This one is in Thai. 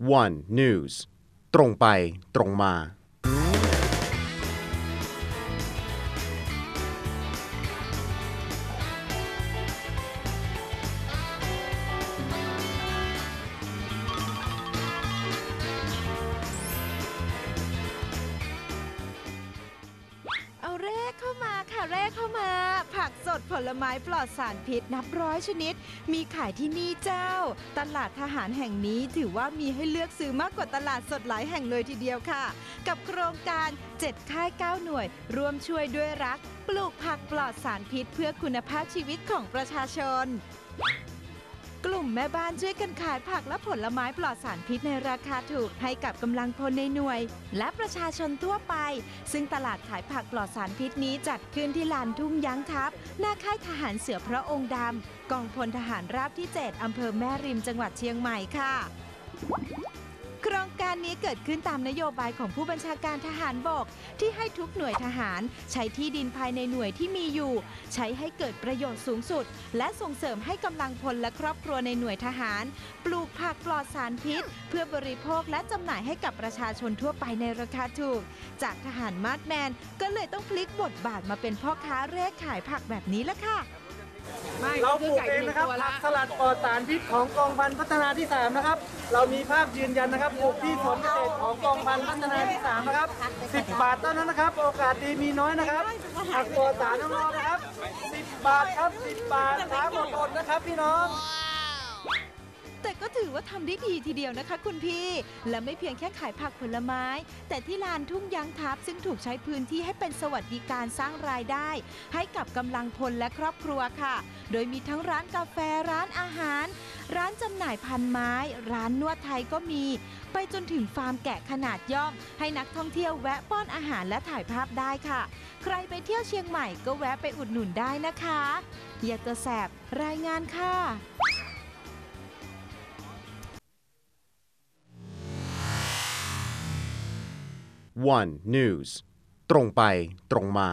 one news ตรงไปตรงมา เอาแรกเข้ามาค่ะแรกเข้ามา ดผลไม้ปลอดสารพิษนับร้อยชนิด มีขายที่นี่เจ้า ตลาดทหารแห่งนี้ถือว่ามีให้เลือกซื้อมากกว่าตลาดสดหลายแห่งเลยทีเดียวค่ะ กับโครงการ 7 ค่าย 9 หน่วย ร่วมช่วยด้วยรัก ปลูกผักปลอดสารพิษเพื่อคุณภาพชีวิตของประชาชน แม่บ้านช่วยกันขายผักและผลไม้ปลอดสารพิษในราคาถูกให้กับกำลังพลในหน่วย และประชาชนทั่วไป ซึ่งตลาดขายผักปลอดสารพิษนี้จัดขึ้นที่ลานทุ่งยั้งทับ หน้าค่ายทหารเสือพระองค์ดำกองพลทหารราบที่ 7อำเภอแม่ริมจังหวัดเชียงใหม่ค่ะารนี้เกิดขึ้นตามนโยบายของผู้บัญชาการทหารบก ที่ให้ทุกหน่วยทหารใช้ที่ดินภายในหน่วยที่มีอยู่ ใช้ให้เกิดประโยชน์สูงสุด และส่งเสริมให้กำลังพลและครอบครัวในหน่วยทหาร ปลูกผักปลอดสารพิษ เพื่อบริโภคและจำหน่ายให้กับประชาชนทั่วไปในราคาถูก จากทหารมาดแมนก็เลยต้องพลิกบทบาทมาเป็นพ่อค้าเร่ขายผักแบบนี้ละค่ะ เราปลูกเองนะครับผักสลัดปลอดสารพิษของกองพันพัฒนาที่ 3 นะครับ เรามีภาพยืนยันนะครับปลูกที่สวนเกษตรของกองพันพัฒนาที่ 3 นะครับ 10 บาทเท่านั้นนะครับ โอกาสดีมีน้อยนะครับผักปลอดสารน้องๆนะครับ 10 บาทครับ 10 บาทครับหมดๆนะครับ พี่น้องแต่ก็ ถือว่าทำได้ดีทีเดียวนะคะ คุณพี่ และไม่เพียงแค่ขายผักผลไม้ แต่ที่ลานทุ่งยังทับซึ่งถูกใช้พื้นที่ให้เป็นสวัสดิการสร้างรายได้ ให้กับกำลังพลและครอบครัวค่ะ โดยมีทั้งร้านกาแฟร้านอาหาร ร้านจำหน่ายพันไม้ ร้านนวดไทยก็มี ไปจนถึงฟาร์มแกะขนาดย่อม ให้นักท่องเที่ยวแวะป้อนอาหารและถ่ายภาพได้ค่ะ ใครไปเที่ยวเชียงใหม่ก็แวะไปอุดหนุนได้นะคะ อยากจะแสบรายงานค่ะ one news ตรงไปตรงมา